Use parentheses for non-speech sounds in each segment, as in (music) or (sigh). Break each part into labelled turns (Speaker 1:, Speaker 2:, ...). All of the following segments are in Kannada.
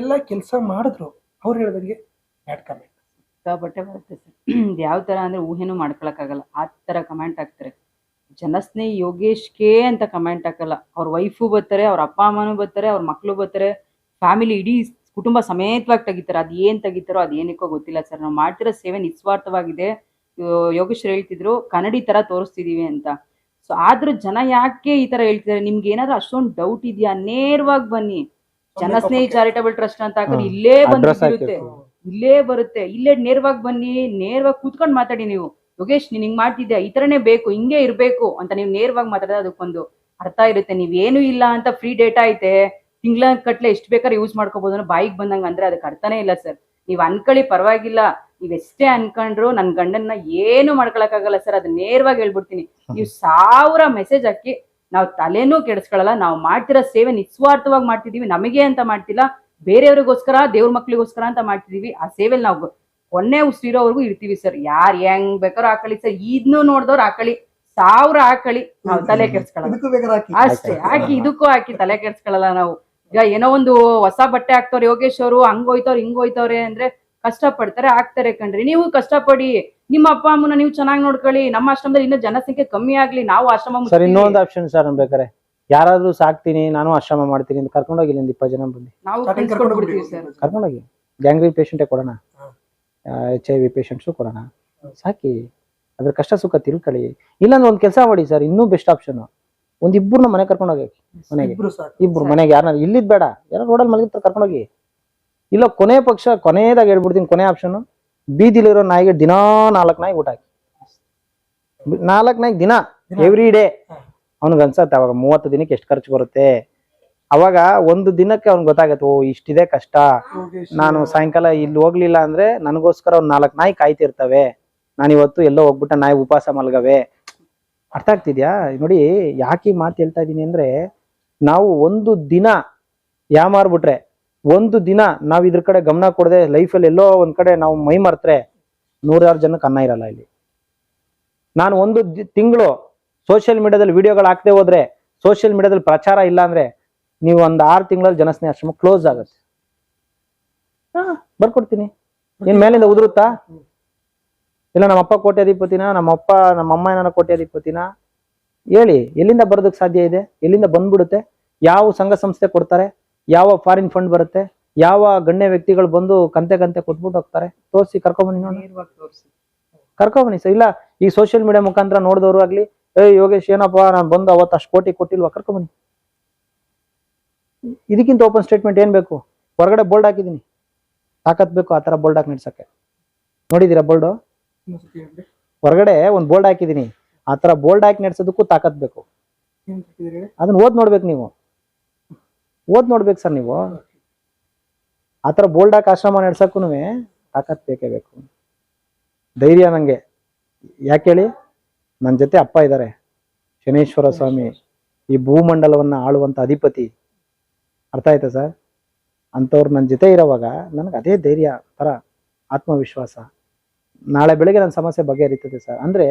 Speaker 1: ಎಲ್ಲ ಕೆಲಸ ಮಾಡಿದ್ರು, ಅವ್ರು ಹೇಳಿದಂಗೆ ಬ್ಯಾಡ್ ಕಮೆಂಟ್
Speaker 2: ಸಿಕ್ಕಾಪಟ್ಟೆ ಬರುತ್ತೆ ಸರ್. ಯಾವ ಥರ ಅಂದರೆ ಊಹೆನೂ ಮಾಡ್ಕೊಳಕ್ಕಾಗಲ್ಲ ಆ ಥರ ಕಮೆಂಟ್ ಹಾಕ್ತಾರೆ. ಜನಸ್ನೇಹಿ ಯೋಗೇಶ್ಗೆ ಅಂತ ಕಮೆಂಟ್ ಹಾಕಲ್ಲ. ಅವ್ರ ವೈಫು ಬರ್ತಾರೆ, ಅವ್ರ ಅಪ್ಪ ಅಮ್ಮನೂ ಬರ್ತಾರೆ, ಅವ್ರ ಮಕ್ಕಳು ಬರ್ತಾರೆ. ಫ್ಯಾಮಿಲಿ ಇಡೀ ಕುಟುಂಬ ಸಮೇತವಾಗಿ ತೆಗಿತಾರೆ. ಅದು ಏನು ತೆಗಿತಾರೋ ಅದು ಏನಕ್ಕೋ ಗೊತ್ತಿಲ್ಲ ಸರ್. ನಾವು ಮಾಡ್ತಿರೋ ಸೇವೆ ನಿಸ್ವಾರ್ಥವಾಗಿದೆ. ಯೋಗೇಶ್ರು ಹೇಳ್ತಿದ್ರು, ಕನ್ನಡಿ ಥರ ತೋರಿಸ್ತಿದೀವಿ ಅಂತ. ಸೊ ಆದ್ರೂ ಜನ ಯಾಕೆ ಈ ಥರ ಹೇಳ್ತಿದ್ದಾರೆ? ನಿಮ್ಗೆ ಏನಾದ್ರು ಅಷ್ಟೊಂದು ಡೌಟ್ ಇದೆಯಾ? ನೇರವಾಗಿ ಬನ್ನಿ. ಜನಸ್ನೇಹಿ ಚಾರಿಟಬಲ್ ಟ್ರಸ್ಟ್ ಅಂತ ಹಾಕಿದ್ರೆ ಇಲ್ಲೇ
Speaker 3: ಬಂದು
Speaker 2: ಇಲ್ಲೇ ಬರುತ್ತೆ. ಇಲ್ಲೇ ನೇರವಾಗಿ ಬನ್ನಿ ನೇರವಾಗಿ ಕೂತ್ಕೊಂಡು ಮಾತಾಡಿ ನೀವು. ಯೋಗೇಶ್ ನೀನ್ ಹಿಂಗ್ ಮಾಡ್ತಿದ್ಯಾ? ಈ ತರನೇ ಬೇಕು ಹಿಂಗೆ ಇರ್ಬೇಕು ಅಂತ ನೀವು ನೇರವಾಗಿ ಮಾತಾಡಿದ್ರೆ ಅದಕ್ಕೊಂದು ಅರ್ಥ ಇರುತ್ತೆ. ನೀವೇನು ಇಲ್ಲ ಅಂತ ಫ್ರೀ ಡೇಟಾ ಐತೆ. ತಿಂಗಳ ಕಟ್ಲೆ ಎಷ್ಟು ಬೇಕಾದ್ರೆ ಯೂಸ್ ಮಾಡ್ಕೋಬಹುದು ಅನ್ನೋ ಬಾಯಿಗೆ ಬಂದಂಗ ಅಂದ್ರೆ ಅದಕ್ಕೆ ಅರ್ಥನೇ ಇಲ್ಲ ಸರ್. ನೀವ್ ಅನ್ಕೊಳ್ಳಿ ಪರವಾಗಿಲ್ಲ. ನೀವ್ ಎಷ್ಟೇ ಅನ್ಕೊಂಡ್ರು ನನ್ ಗಂಡನ್ನ ಏನು ಮಾಡ್ಕೊಳಕ್ಕಾಗಲ್ಲ ಸರ್. ಅದು ನೇರವಾಗಿ ಹೇಳ್ಬಿಡ್ತೀನಿ. ನೀವು ಸಾವಿರ ಮೆಸೇಜ್ ಹಾಕಿ ನಾವು ತಲೆನೂ ಕೆಡಿಸ್ಕೊಳ್ಳಲ್ಲ ನಾವು ಮಾಡ್ತಿರೋ ಸೇವೆ ನಿಸ್ವಾರ್ಥವಾಗಿ ಮಾಡ್ತಿದೀವಿ ನಮಗೆ ಅಂತ ಮಾಡ್ತಿಲ್ಲ ಬೇರೆಯವ್ರಿಗೋಸ್ಕರ ದೇವ್ರ ಮಕ್ಳಿಗೋಸ್ಕರ ಅಂತ ಮಾಡ್ತಿದೀವಿ ಆ ಸೇವೆಲಿ ನಾವು ಕೊನೆ ಉಸಿರೋವರೆಗೂ ಇರ್ತೀವಿ ಸರ್. ಯಾರು ಹೆಂಗ್ ಬೇಕಾದ್ರೂ ಹಾಕಳಿ ಸರ್. ಇದನ್ನು ನೋಡಿದವ್ರು ಹಾಕಳಿ ಸಾವಿರ ಹಾಕಳಿ ನಾವು ತಲೆ ಕೆಡ್ಸ್ಕೊಳ್ಳಲ್ಲ ಅಷ್ಟೇ ಹಾಕಿ ಇದಕ್ಕೂ ಹಾಕಿ ತಲೆ ಕೆಡ್ಸ್ಕೊಳ್ಳಲ್ಲ ನಾವು. ಈಗ ಏನೋ ಒಂದು ಹೊಸ ಬಟ್ಟೆ ಹಾಕ್ತವ್ರೆ ಯೋಗೇಶ್ ಅವರು ಹಂಗೋಯ್ತವ್ರು ಹಿಂಗೋಯ್ತವ್ರೆ ಅಂದ್ರೆ ಕಷ್ಟ ಪಡ್ತಾರೆ ಹಾಕ್ತಾರೆ ಕಣ್ರಿ. ನೀವು ಕಷ್ಟಪಡಿ ನಿಮ್ಮ ಅಪ್ಪ ಅಮ್ಮನ ನೀವು ಚೆನ್ನಾಗಿ ನೋಡ್ಕೊಳ್ಳಿ. ನಮ್ಮ ಆಶ್ರಮದಲ್ಲಿ ಇನ್ನೂ ಜನಸಂಖ್ಯೆ ಕಮ್ಮಿ ಆಗ್ಲಿ ನಾವು ಆಶ್ರಮ
Speaker 3: ಸರ್
Speaker 2: ಮುಚ್ತೀವಿ.
Speaker 3: ಇನ್ನೊಂದು ಆಪ್ಷನ್ ಸರ್ ಬೇಕಾರೆ ಯಾರಾದ್ರೂ ಸಾಕ್ತೀನಿ ನಾನು ಆಶ್ರಮ ಮಾಡ್ತೀನಿ ಅಂತ ಕರ್ಕೊಂಡೋಗಿ ಇಲ್ಲಿಂದ ಇಪ್ಪತ್ತು ಜನ ಬಂದು.
Speaker 2: ನಾವು
Speaker 1: ಕರ್ಕೊಂಡು
Speaker 2: ಸರ್.
Speaker 3: ಕರ್ಕೊಂಡೋಗಿ ಗ್ಯಾಂಗ್ರೀನ್ ಪೇಷಂಟೇ ಕೊಡೋಣ. ಎಚ್ ಐ ವಿ ಪೇಷಂಟ್ಸು ಕೊಡೋಣ. ಸಾಕಿ. ಅದ್ರ ಕಷ್ಟ ಸುಖ ತಿಳ್ಕೊಳ್ಳಿ. ಇಲ್ಲಾಂದ್ರೆ ಒಂದು ಕೆಲಸ ಮಾಡಿ ಸರ್ ಇನ್ನೂ ಬೆಸ್ಟ್ ಆಪ್ಷನ್ ಒಂದ್ ಇಬ್ಬರನ್ನ ಮನೆ ಕರ್ಕೊಂಡೋಗಿ ಮನೆಗೆ
Speaker 1: ಇಬ್ರು ಸಾಕು.
Speaker 3: ಇಬ್ರು ಮನೆಗೆ ಯಾರನ್ನ ಇಲ್ಲಿದ್ ಬೇಡ. ಯಾರೋ ರೋಡಲ್ಲಿ ಮಲಗಿರ್ತಾರೆ ಕರ್ಕೊಂಡೋಗಿ ಇಲ್ಲ ಕೊನೆ ಪಕ್ಷ ಕೊನೆಯದಾಗ ಹೇಳ್ಬಿಡ್ತೀನಿ ಕೊನೆ ಆಪ್ಷನ್ ಬೀದಿಲಿರೋ ನಾಯಿಗೆ ದಿನಾ ನಾಲ್ಕು ನಾಯಿ ಊಟ ಹಾಕಿ. ನಾಲ್ಕು ನಾಯಿ ದಿನ? Every day. ಅವ್ನಿಗೆ ಅನ್ಸತ್ತೆ ಅವಾಗ ಮೂವತ್ತು ದಿನಕ್ಕೆ ಎಷ್ಟು ಖರ್ಚು ಬರುತ್ತೆ. ಅವಾಗ ಒಂದು ದಿನಕ್ಕೆ ಅವ್ನ್ ಗೊತ್ತಾಗತ್ತೆ ಓ ಇಷ್ಟಿದೆ ಕಷ್ಟ. ನಾನು ಸಾಯಂಕಾಲ ಇಲ್ಲಿ ಹೋಗ್ಲಿಲ್ಲ ಅಂದ್ರೆ ನನಗೋಸ್ಕರ ಒಂದ್ ನಾಲ್ಕು ನಾಯಿ ಕಾಯ್ತಿರ್ತವೆ. ನಾನು ಇವತ್ತು ಎಲ್ಲೋ ಹೋಗ್ಬಿಟ್ಟ ನಾಯಿ ಉಪವಾಸ ಮಲ್ಗವೆ. ಅರ್ಥ ಆಗ್ತಿದ್ಯಾ? ನೋಡಿ ಯಾಕೆ ಮಾತು ಹೇಳ್ತಾ ಇದ್ದೀನಿ ಅಂದ್ರೆ ನಾವು ಒಂದು ದಿನ ಯಾಮಾರ್ಬಿಟ್ರೆ ಒಂದು ದಿನ ನಾವ್ ಇದ್ರ ಕಡೆ ಗಮನ ಕೊಡದೆ ಲೈಫಲ್ಲಿ ಎಲ್ಲೋ ಒಂದ್ ಕಡೆ ನಾವು ಮೈ ಮರ್ತ್ರೆ ನೂರಾರು ಜನಕ್ಕೆ ಅನ್ನ ಇರಲ್ಲ ಇಲ್ಲಿ. ನಾನು ಒಂದು ತಿಂಗಳು ಸೋಷಿಯಲ್ ಮೀಡಿಯಾದಲ್ಲಿ ವಿಡಿಯೋಗಳು ಹಾಕದೆ ಹೋದ್ರೆ ಸೋಷಿಯಲ್ ಮೀಡಿಯಾದಲ್ಲಿ ಪ್ರಚಾರ ಇಲ್ಲ ಅಂದ್ರೆ ನೀವು ಒಂದ್ ಆರು ತಿಂಗಳಲ್ಲಿ ಜನಸ್ನೇಹ ಆಶ್ರಮ ಕ್ಲೋಸ್ ಆಗತ್ತೆ. ಹಾ. ಬರ್ಕೊಡ್ತೀನಿ. ಏನ್ ಮೇಲಿಂದ ಉದುರುತ್ತಾ? ಇಲ್ಲ ನಮ್ಮಪ್ಪ ಕೋಟ್ಯಾಧಿಪತಿನ ನಮ್ಮಪ್ಪ ನಮ್ಮಮ್ಮ ಏನಾರ ಕೋಟ್ಯಾಧಿಪತಿನ ಹೇಳಿ ಎಲ್ಲಿಂದ ಬರೋದಕ್ಕೆ ಸಾಧ್ಯ ಇದೆ? ಎಲ್ಲಿಂದ ಬಂದ್ಬಿಡುತ್ತೆ? ಯಾವ ಸಂಘ ಸಂಸ್ಥೆ ಕೊಡ್ತಾರೆ? ಯಾವ ಫಾರಿನ್ ಫಂಡ್ ಬರುತ್ತೆ? ಯಾವ ಗಣ್ಯ ವ್ಯಕ್ತಿಗಳು ಬಂದು ಕಂತೆ ಕಂತೆ ಕೊಟ್ಬಿಟ್ಟು ಹೋಗ್ತಾರೆ? ತೋರಿಸಿ ಕರ್ಕೊಂಬನ್ನಿ ನೋಡಿ ಕರ್ಕೊಂಬನ್ನಿ ಸರ್. ಇಲ್ಲ ಈ ಸೋಷಿಯಲ್ ಮೀಡಿಯಾ ಮುಖಾಂತರ ನೋಡಿದವರು ಆಗ್ಲಿ ಏ ಯೋಗೇಶ್ ಏನಪ್ಪ ನಾನು ಬಂದು ಅವತ್ತು ಅಷ್ಟು ಕೋಟಿ ಕೊಟ್ಟಿಲ್ವಾ? ಕರ್ಕೊಂಬನ್ನಿ ಇದಕ್ಕಿಂತ ಓಪನ್ ಸ್ಟೇಟ್ಮೆಂಟ್ ಏನ್ ಬೇಕು? ಹೊರಗಡೆ ಬೋಲ್ಡ್ ಹಾಕಿದೀನಿ ತಾಕತ್ ಬೇಕು ಆ ತರ ಬೋಲ್ಡ್ ಹಾಕಿ ನಡ್ಸಕ್ಕೆ ನೋಡಿದೀರಾ ಬೋಲ್ಡು ಹೊರಗಡೆ ಒಂದು ಬೋಲ್ಡ್ ಹಾಕಿದೀನಿ ಆ ತರ ಬೋಲ್ಡ್ ಹಾಕಿ ನಡ್ಸೋದಕ್ಕೂ ತಾಕತ್ ಬೇಕು. ಅದನ್ನ ಓದ್ ನೋಡ್ಬೇಕು ನೀವು. ಓದ್ ನೋಡ್ಬೇಕು ಸರ್ ನೀವು. ಆ ಥರ ಬೋಲ್ಡ್ ಹಾಕಿ ಆಶ್ರಮ ನಡ್ಸಕ್ಕೂ ತಾಕತ್ ಬೇಕೇ ಬೇಕು. ಧೈರ್ಯ ನಂಗೆ. ಯಾಕೆ ಹೇಳಿ? ನನ್ನ ಜೊತೆ ಅಪ್ಪ ಇದ್ದಾರೆ ಶನೇಶ್ವರ ಸ್ವಾಮಿ ಈ ಭೂಮಂಡಲವನ್ನ ಆಳುವಂತ ಅಧಿಪತಿ. ಅರ್ಥ ಆಯ್ತಾ ಸರ್? ಅಂಥವ್ರು ನನ್ನ ಜೊತೆ ಇರೋವಾಗ ನನಗೆ ಅದೇ ಧೈರ್ಯ ಥರ ಆತ್ಮವಿಶ್ವಾಸ. ನಾಳೆ ಬೆಳಗ್ಗೆ ನನ್ನ ಸಮಸ್ಯೆ ಬಗೆಹರಿತದೆ ಸರ್. ಅಂದ್ರೆ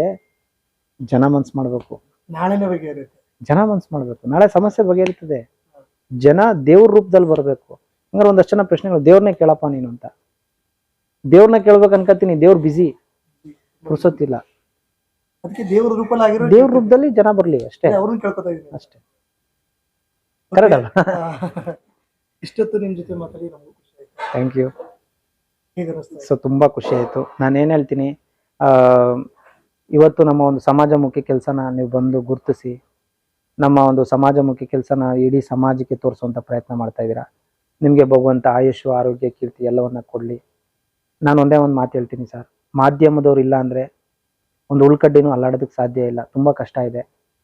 Speaker 3: ಜನ ಮನ್ಸು ಮಾಡಬೇಕು.
Speaker 1: ನಾಳೆನೇ ಬಗೆಹರಿ
Speaker 3: ಜನ ಮನ್ಸು ಮಾಡಬೇಕು. ನಾಳೆ ಸಮಸ್ಯೆ ಬಗೆಹರಿತದೆ. ಜನ ದೇವ್ರ ರೂಪದಲ್ಲಿ ಬರ್ಬೇಕು. ಹಂಗಾರೆ ಒಂದಷ್ಟು ಜನ ಪ್ರಶ್ನೆಗಳು ದೇವ್ರನ್ನೇ ಕೇಳಪ್ಪ ನೀನು ಅಂತ. ದೇವ್ರನ್ನ ಕೇಳ್ಬೇಕು ಅನ್ಕತೀನಿ ದೇವ್ರ ಬಿಸಿ ಪುರ್ಸತ್ತಿಲ್ಲ.
Speaker 1: ದೇವ್ರ
Speaker 3: ರೂಪದಲ್ಲಿ ಜನ ಬರ್ಲಿ ಅಷ್ಟೇ. ಅಷ್ಟೇ. ಕರೆಕ್ಟ್ ಅಲ್ಲ? (laughs)
Speaker 1: ಇಷ್ಟೊತ್ತು ನಿಮ್ ಜೊತೆ ಮಾತಾಡಿ
Speaker 3: ಥ್ಯಾಂಕ್ ಯು ಸೊ ತುಂಬಾ ಖುಷಿ ಆಯ್ತು. ನಾನು ಏನ್ ಹೇಳ್ತೀನಿ ಆ ಇವತ್ತು ನಮ್ಮ ಒಂದು ಸಮಾಜಮುಖಿ ಕೆಲಸನ ನೀವು ಬಂದು ಗುರುತಿಸಿ ನಮ್ಮ ಒಂದು ಸಮಾಜಮುಖಿ ಕೆಲಸನ ಇಡೀ ಸಮಾಜಕ್ಕೆ ತೋರಿಸುವಂಥ ಪ್ರಯತ್ನ ಮಾಡ್ತಾ ಇದ್ದೀರಾ? ನಿಮಗೆ ಭಗವಂತ ಆಯುಷು ಆರೋಗ್ಯ, ಕೀರ್ತಿ ಎಲ್ಲವನ್ನ ಕೊಡಲಿ. ನಾನು ಒಂದೇ ಒಂದು ಮಾತು ಹೇಳ್ತೀನಿ ಸರ್. ಮಾಧ್ಯಮದವ್ರು ಇಲ್ಲ ಅಂದರೆ ಒಂದು ಉಳ್ಕಡ್ಡಿನೂ ಅಲ್ಲಾಡೋದಕ್ಕೆ ಸಾಧ್ಯ ಇಲ್ಲ. ತುಂಬ ಕಷ್ಟ ಇದೆ.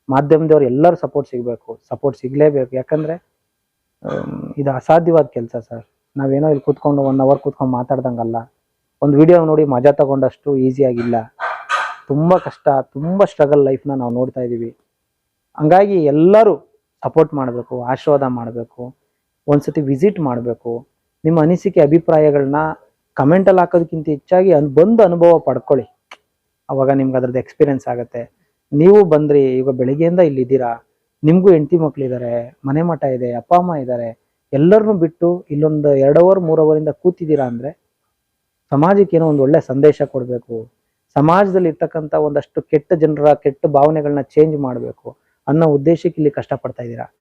Speaker 3: ಮಾಧ್ಯಮದವ್ರು ಎಲ್ಲರೂ ಸಪೋರ್ಟ್ ಸಿಗಬೇಕು. ಸಪೋರ್ಟ್ ಸಿಗಲೇಬೇಕು. ಯಾಕಂದರೆ ಇದು ಅಸಾಧ್ಯವಾದ ಕೆಲಸ ಸರ್. ನಾವೇನೋ ಇಲ್ಲಿ ಕೂತ್ಕೊಂಡು ಒನ್ ಅವರ್ ಕೂತ್ಕೊಂಡು ಮಾತಾಡ್ದಂಗಲ್ಲ ಒಂದು ವಿಡಿಯೋ ನೋಡಿ ಮಜಾ ತಗೊಂಡಷ್ಟು ಈಸಿಯಾಗಿಲ್ಲ ತುಂಬ ಕಷ್ಟ, ತುಂಬ ಸ್ಟ್ರಗಲ್ ಲೈಫ್ನ ನಾವು ನೋಡ್ತಾ ಇದ್ದೀವಿ ಹಂಗಾಗಿ ಎಲ್ಲರೂ ಸಪೋರ್ಟ್ ಮಾಡಬೇಕು, ಆಶೀರ್ವಾದ ಮಾಡಬೇಕು, ಒಂದ್ಸತಿ ವಿಸಿಟ್ ಮಾಡಬೇಕು. ನಿಮ್ಮ ಅನಿಸಿಕೆ, ಅಭಿಪ್ರಾಯಗಳನ್ನ ಕಮೆಂಟಲ್ಲಿ ಹಾಕೋದಕ್ಕಿಂತ ಹೆಚ್ಚಾಗಿ ಅನ್, ಬಂದು ಅನುಭವ ಪಡ್ಕೊಳ್ಳಿ. ಅವಾಗ ನಿಮ್ಗೆ ಅದ್ರದ್ದು ಎಕ್ಸ್ಪೀರಿಯೆನ್ಸ್ ಆಗುತ್ತೆ. ನೀವು ಬಂದ್ರಿ, ಈಗ ಬೆಳಿಗ್ಗೆಯಿಂದ ಇಲ್ಲಿದ್ದೀರಾ, ನಿಮಗೂ ಹೆಂಡತಿ ಮಕ್ಕಳಿದ್ದಾರೆ ಮನೆ ಮಠ ಇದೆ, ಅಪ್ಪ, ಅಮ್ಮ ಇದ್ದಾರೆ ಎಲ್ಲರನ್ನೂ ಬಿಟ್ಟು ಇಲ್ಲೊಂದು ಎರಡು ಅವರ್ ಮೂರು ಅವರಿಂದ ಕೂತಿದ್ದೀರಾ ಅಂದ್ರೆ ಸಮಾಜಕ್ಕೆ ಏನೋ ಒಂದು ಒಳ್ಳೆ ಸಂದೇಶ ಕೊಡಬೇಕು. ಸಮಾಜದಲ್ಲಿ ಇರ್ತಕ್ಕಂಥ ಒಂದಷ್ಟು ಕೆಟ್ಟ ಜನರ, ಕೆಟ್ಟ ಭಾವನೆಗಳನ್ನ ಚೇಂಜ್ ಮಾಡಬೇಕು. ಅನ್ನೋ ಉದ್ದೇಶಕ್ಕೆ ಇಲ್ಲಿ ಕಷ್ಟಪಡ್ತಾ ಇದ್ದೀರಾ?